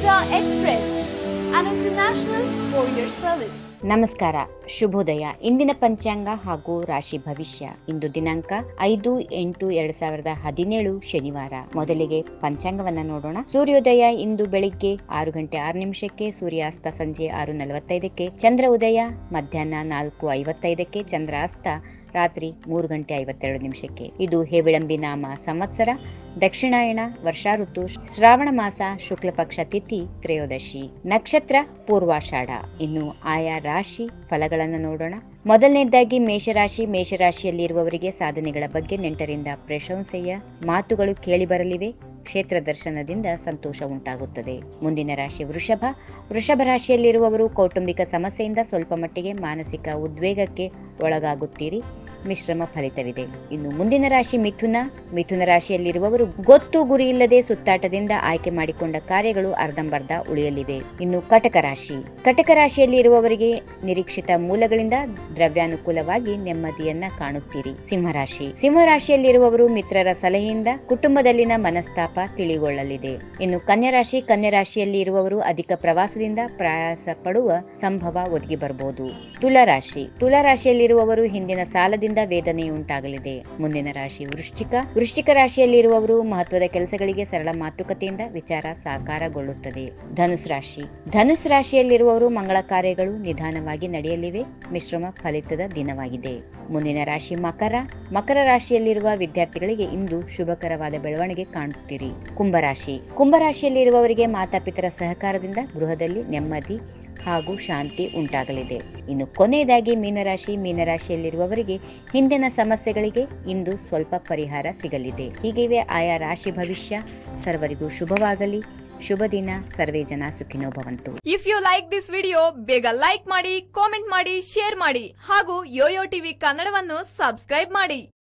Express, and international courier service ನಮಸ್ಕಾರ ಶುಭೋದಯ. ಇಂದಿನ ಪಂಚಾಂಗ ಹಾಗೂ ರಾಶಿ ಭವಿಷ್ಯ. ಇಂದು ದಿನಾಂಕ ಐದು ಎಂಟು ಎರಡ್ ಸಾವಿರದ ಹದಿನೇಳು ಶನಿವಾರ. ಮೊದಲಿಗೆ ಪಂಚಾಂಗವನ್ನ ನೋಡೋಣ. ಸೂರ್ಯೋದಯ ಇಂದು ಬೆಳಿಗ್ಗೆ ಆರು ಗಂಟೆ ಆರು ನಿಮಿಷಕ್ಕೆ ಸೂರ್ಯಾಸ್ತ ಸಂಜೆ ಆರು ನಲವತ್ತೈದಕ್ಕೆ ಚಂದ್ರ ಉದಯ ಮಧ್ಯಾಹ್ನ ನಾಲ್ಕು ಐವತ್ತೈದಕ್ಕೆ ಚಂದ್ರಾಸ್ತ ರಾತ್ರಿ ಮೂರು ಗಂಟೆ ಐವತ್ತೆರಡು ನಿಮಿಷಕ್ಕೆ. ಇದು ಹೇವಿಳಂಬಿ ನಾಮ ಸಂವತ್ಸರ, ದಕ್ಷಿಣಾಯಣ ವರ್ಷಾ ಋತು ಶ್ರಾವಣ ಮಾಸ ಶುಕ್ಲ ಪಕ್ಷ ತಿಥಿ, ತ್ರಯೋದಶಿ. ನಕ್ಷತ್ರ, ಪೂರ್ವಾಷಾಢ. ಇನ್ನು ಆಯಾ ರಾಶಿ ಫಲಗಳನ್ನು ನೋಡೋಣ. ಮೊದಲನೇದಾಗಿ ಮೇಷರಾಶಿ. ಮೇಷರಾಶಿಯಲ್ಲಿರುವವರಿಗೆ ಸಾಧನೆಗಳ ಬಗ್ಗೆ ನೆಂಟರಿಂದ ಪ್ರಶಂಸೆಯ ಮಾತುಗಳು ಕೇಳಿಬರಲಿವೆ ಕ್ಷೇತ್ರ ದರ್ಶನದಿಂದ ಸಂತೋಷ ಉಂಟಾಗುತ್ತದೆ. ಮುಂದಿನ ರಾಶಿ ವೃಷಭ. ವೃಷಭ ರಾಶಿಯಲ್ಲಿರುವವರು ಕೌಟುಂಬಿಕ ಸಮಸ್ಯೆಯಿಂದ ಸ್ವಲ್ಪ ಮಟ್ಟಿಗೆ ಮಾನಸಿಕ ಉದ್ವೇಗಕ್ಕೆ ಒಳಗಾಗುತ್ತೀರಿ. ಮಿಶ್ರಮ ಫಲಿತವಿದೆ. ಇನ್ನು ಮುಂದಿನ ರಾಶಿ ಮಿಥುನ. ಮಿಥುನ ರಾಶಿಯಲ್ಲಿರುವವರು ಗೊತ್ತು ಗುರಿ ಇಲ್ಲದೆ ಸುತ್ತಾಟದಿಂದ ಆಯ್ಕೆ ಮಾಡಿಕೊಂಡ ಕಾರ್ಯಗಳು ಅರ್ಧಂಬರ್ಧ ಉಳಿಯಲಿವೆ. ಇನ್ನು ಕಟಕ ರಾಶಿ. ಕಟಕ ರಾಶಿಯಲ್ಲಿ ಇರುವವರಿಗೆ ನಿರೀಕ್ಷಿತ ಮೂಲಗಳಿಂದ ದ್ರವ್ಯಾನುಕೂಲವಾಗಿ ನೆಮ್ಮದಿಯನ್ನ ಕಾಣುತ್ತೀರಿ. ಸಿಂಹರಾಶಿ ಸಿಂಹರಾಶಿಯಲ್ಲಿರುವವರು ಮಿತ್ರರ ಸಲಹೆಯಿಂದ ಕುಟುಂಬದಲ್ಲಿನ ಮನಸ್ತಾಪ ತಿಳಿಗೊಳ್ಳಲಿದೆ. ಇನ್ನು ಕನ್ಯಾ ರಾಶಿ. ಕನ್ಯಾ ರಾಶಿಯಲ್ಲಿ ಇರುವವರು ಅಧಿಕ ಪ್ರವಾಸದಿಂದ ಪ್ರಯಾಸ ಪಡುವ ಸಂಭವ ಒದಗಿ ಬರಬಹುದು ತುಲಾರಾಶಿ ತುಲಾರಾಶಿಯಲ್ಲಿರುವವರು ಹಿಂದಿನ ಸಾಲದಿಂದ ವೇದನೆ ಉಂಟಾಗಲಿದೆ ಮುಂದಿನ ರಾಶಿ ವೃಶ್ಚಿಕ. ವೃಶ್ಚಿಕ ರಾಶಿಯಲ್ಲಿರುವವರು ಮಹತ್ವದ ಕೆಲಸಗಳಿಗೆ ಸರಳ ಮಾತುಕತೆಯಿಂದ ವಿಚಾರ ಸಾಕಾರಗೊಳ್ಳುತ್ತದೆ. ಧನುಸ್ ರಾಶಿ. ಧನುಸ್ ರಾಶಿಯಲ್ಲಿರುವವರು ಮಂಗಳ ಕಾರ್ಯಗಳು ನಿಧಾನವಾಗಿ ನಡೆಯಲಿವೆ. ಮಿಶ್ರಮ ಫಲಿತದ ದಿನವಾಗಿದೆ. ಮುಂದಿನ ರಾಶಿ ಮಕರ. ಮಕರ ರಾಶಿಯಲ್ಲಿರುವ ವಿದ್ಯಾರ್ಥಿಗಳಿಗೆ ಇಂದು ಶುಭಕರವಾದ ಬೆಳವಣಿಗೆ ಕಾಣುತ್ತೀರಿ. ಕುಂಭರಾಶಿ ಕುಂಭರಾಶಿಯಲ್ಲಿರುವವರಿಗೆ ಮಾತಾಪಿತರ ಸಹಕಾರದಿಂದ ಗೃಹದಲ್ಲಿ ನೆಮ್ಮದಿ ಹಾಗೂ ಶಾಂತಿ ಉಂಟಾಗಲಿದೆ. ಇನ್ನು ಕೊನೆಯದಾಗಿ ಮೀನರಾಶಿ, ಮೀನರಾಶಿಯಲ್ಲಿರುವವರಿಗೆ ಹಿಂದಿನ ಸಮಸ್ಯೆಗಳಿಗೆ ಇಂದು ಸ್ವಲ್ಪ ಪರಿಹಾರ ಸಿಗಲಿದೆ. ಹೀಗಿವೆ ಆಯಾ ರಾಶಿ ಭವಿಷ್ಯ. ಸರ್ವರಿಗೂ ಶುಭವಾಗಲಿ. ಶುಭ ದಿನ. ಸರ್ವೇ ಜನ ಸುಖಿನೋ ಭವಂತು. If you like this video ಬೇಗ ಲೈಕ್ ಮಾಡಿ ಕಾಮೆಂಟ್ ಮಾಡಿ ಶೇರ್ ಮಾಡಿ ಹಾಗೂ ಯೋಯೋ ಟಿವಿ ಕನ್ನಡವನ್ನು ಸಬ್ಸ್ಕ್ರೈಬ್ ಮಾಡಿ.